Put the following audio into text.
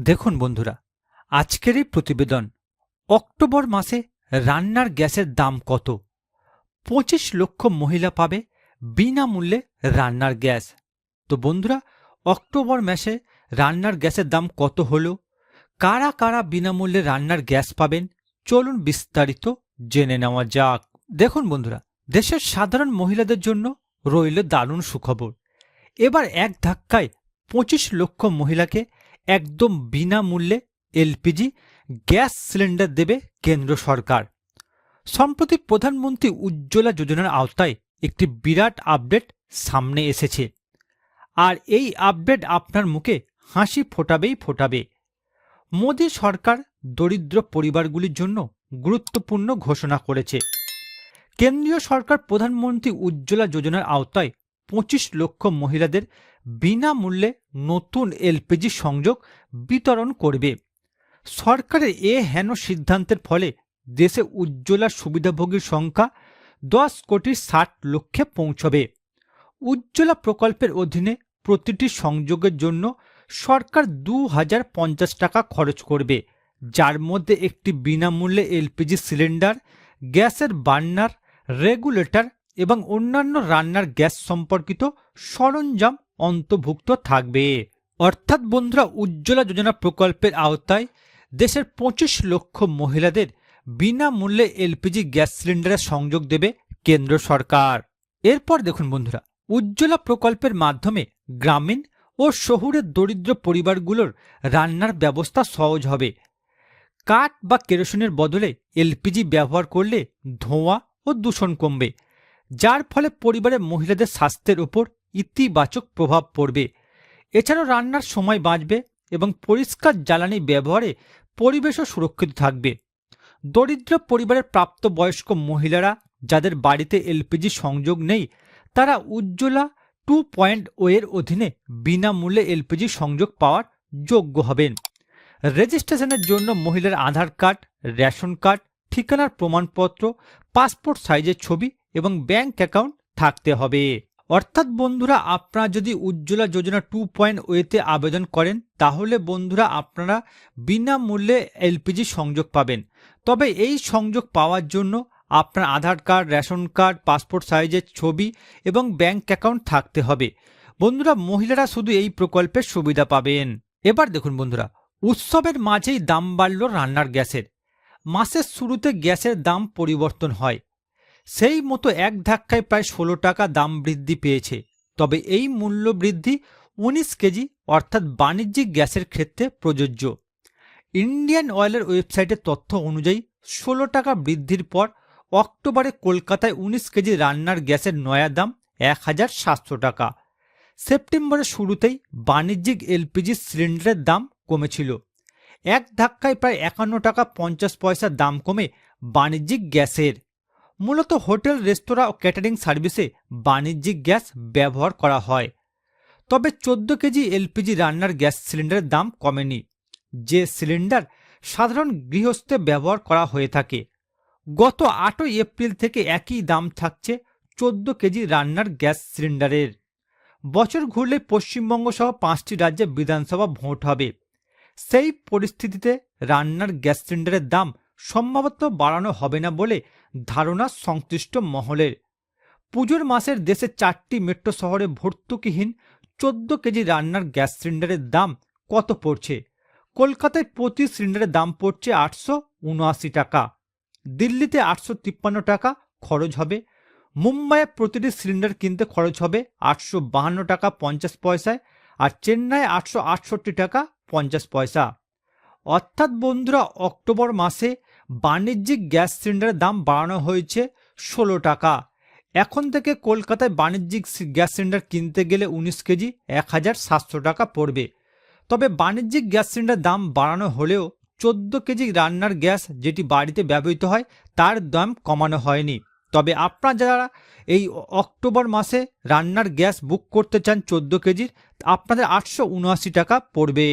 দেখুন বন্ধুরা, আজকের এই প্রতিবেদন অক্টোবর মাসে রান্নার গ্যাসের দাম কত? পঁচিশ লক্ষ মহিলা পাবে বিনামূল্যে রান্নার গ্যাস। তো বন্ধুরা, অক্টোবর মাসে রান্নার গ্যাসের দাম কত হলো? কারা কারা বিনামূল্যে রান্নার গ্যাস পাবেন? চলুন বিস্তারিত জেনে নেওয়া যাক। দেখুন বন্ধুরা, দেশের সাধারণ মহিলাদের জন্য রইল দারুণ সুখবর। এবার এক ধাক্কায় পঁচিশ লক্ষ মহিলাকে একদম বিনামূল্যে এলপিজি, গ্যাস সিলিন্ডার দেবে কেন্দ্র সরকার। সম্প্রতি প্রধানমন্ত্রী উজ্জ্বলা যোজনার আওতায় একটি বিরাট আপডেট সামনে এসেছে। আর এই আপডেট আপনার মুখে হাসি ফোটাবেই ফোটাবে। মোদী সরকার দরিদ্র পরিবারগুলির জন্য গুরুত্বপূর্ণ ঘোষণা করেছে। কেন্দ্রীয় সরকার প্রধানমন্ত্রী উজ্জ্বলা যোজনার আওতায় পঁচিশ লক্ষ মহিলাদের বিনামূল্যে নতুন এলপিজি সংযোগ বিতরণ করবে। সরকারের এ হেন সিদ্ধান্তের ফলে দেশে উজ্জ্বলা সুবিধাভোগীর সংখ্যা দশ কোটি ষাট লক্ষে পৌঁছবে। উজ্জ্বলা প্রকল্পের অধীনে প্রতিটি সংযোগের জন্য সরকার দু হাজার পঞ্চাশ টাকা খরচ করবে, যার মধ্যে একটি বিনামূল্যে এলপিজি সিলিন্ডার, গ্যাসের বার্নার, রেগুলেটর এবং অন্যান্য রান্নার গ্যাস সম্পর্কিত সরঞ্জাম অন্তর্ভুক্ত থাকবে। অর্থাৎ বন্ধুরা, উজ্জ্বলা যোজনা প্রকল্পের আওতায় দেশের পঁচিশ লক্ষ মহিলাদের বিনামূল্যে এলপিজি গ্যাস সিলিন্ডারের সংযোগ দেবে কেন্দ্র সরকার। এরপর দেখুন বন্ধুরা, উজ্জ্বলা প্রকল্পের মাধ্যমে গ্রামীণ ও শহুরের দরিদ্র পরিবারগুলোর রান্নার ব্যবস্থা সহজ হবে। কাঠ বা কেরোসিনের বদলে এলপিজি ব্যবহার করলে ধোঁয়া ও দূষণ কমবে। যার ফলে পরিবারের মহিলাদের স্বাস্থ্যের উপর ইতিবাচক প্রভাব পড়বে। এছাড়াও রান্নার সময় বাঁচবে এবং পরিষ্কার জ্বালানি ব্যবহারে পরিবেশও সুরক্ষিত থাকবে। দরিদ্র পরিবারের প্রাপ্তবয়স্ক মহিলারা যাদের বাড়িতে এলপিজি সংযোগ নেই, তারা উজ্জ্বলা টু পয়েন্ট ও এর অধীনে বিনামূল্যে এলপিজি সংযোগ পাওয়ার যোগ্য হবেন। রেজিস্ট্রেশনের জন্য মহিলার আধার কার্ড, রেশন কার্ড, ঠিকানার প্রমাণপত্র, পাসপোর্ট সাইজের ছবি এবং ব্যাংক অ্যাকাউন্ট থাকতে হবে। অর্থাৎ বন্ধুরা, আপনারা যদি উজ্জ্বলা যোজনা টু পয়েন্ট ওয়েতে আবেদন করেন, তাহলে বন্ধুরা আপনারা বিনামূল্যে এলপিজি সংযোগ পাবেন। তবে এই সংযোগ পাওয়ার জন্য আপনার Aadhaar card, ration card, passport সাইজের ছবি এবং ব্যাংক অ্যাকাউন্ট থাকতে হবে। বন্ধুরা, মহিলারা শুধু এই প্রকল্পের সুবিধা পাবেন। এবার দেখুন বন্ধুরা, উৎসবের মাঝেই দাম বাড়ল রান্নার গ্যাসের। মাসের শুরুতে গ্যাসের দাম পরিবর্তন হয়। সেই মতো এক ধাক্কায় প্রায় ষোলো টাকা দাম বৃদ্ধি পেয়েছে। তবে এই মূল্য বৃদ্ধি উনিশ কেজি, অর্থাৎ বাণিজ্যিক গ্যাসের ক্ষেত্রে প্রযোজ্য। ইন্ডিয়ান অয়েলের ওয়েবসাইটের তথ্য অনুযায়ী, ষোলো টাকা বৃদ্ধির পর অক্টোবরে কলকাতায় উনিশ কেজি রান্নার গ্যাসের নয়া দাম এক হাজার সাতশো টাকা। সেপ্টেম্বরের শুরুতেই বাণিজ্যিক এলপিজি সিলিন্ডারের দাম কমেছিল। এক ধাক্কায় প্রায় একান্ন টাকা পঞ্চাশ পয়সা দাম কমে বাণিজ্যিক গ্যাসের। মূলত হোটেল, রেস্তোরাঁ ও ক্যাটারিং সার্ভিসে বাণিজ্যিক গ্যাস ব্যবহার করা হয়। তবে চোদ্দ কেজি এলপিজি রান্নার গ্যাস সিলিন্ডারের দাম কমেনি। যে সিলিন্ডার সাধারণ গৃহস্থে ব্যবহার করা হয়ে থাকে। গত আটই এপ্রিল থেকে একই দাম থাকছে চোদ্দ কেজি রান্নার গ্যাস সিলিন্ডারের। বছর ঘুরলে পশ্চিমবঙ্গ সহ পাঁচটি রাজ্যে বিধানসভা ভোট হবে। সেই পরিস্থিতিতে রান্নার গ্যাস সিলিন্ডারের দাম সম্ভবত বাড়ানো হবে না বলে ধারণা সংশ্লিষ্ট মহলের। পুজোর মাসের দেশে চারটি মেট্রো শহরে ভর্তুকিহীন চোদ্দ কেজি রান্নার গ্যাস সিলিন্ডারের দাম কত পড়ছে? কলকাতায় প্রতি সিলিন্ডারের দাম পড়ছে আটশো উনআশি টাকা। দিল্লিতে আটশো তিপ্পান্ন টাকা খরচ হবে। মুম্বাইয়ে প্রতিটি সিলিন্ডার কিনতে খরচ হবে আটশো বাহান্ন টাকা পঞ্চাশ পয়সায় আর চেন্নাইয়ে আটশো আটষট্টি টাকা পঞ্চাশ পয়সা। অর্থাৎ বন্ধুরা, অক্টোবর মাসে বাণিজ্যিক গ্যাস সিলিন্ডারের দাম বাড়ানো হয়েছে ষোলো টাকা। এখন থেকে কলকাতায় বাণিজ্যিক গ্যাস সিলিন্ডার কিনতে গেলে উনিশ কেজি এক হাজার সাতশো টাকা পড়বে। তবে বাণিজ্যিক গ্যাস সিলিন্ডার দাম বাড়ানো হলেও চোদ্দ কেজি রান্নার গ্যাস যেটি বাড়িতে ব্যবহৃত হয়, তার দাম কমানো হয়নি। তবে আপনারা যারা এই অক্টোবর মাসে রান্নার গ্যাস বুক করতে চান চোদ্দ কেজির, আপনাদের আটশো উনআশি টাকা পড়বে।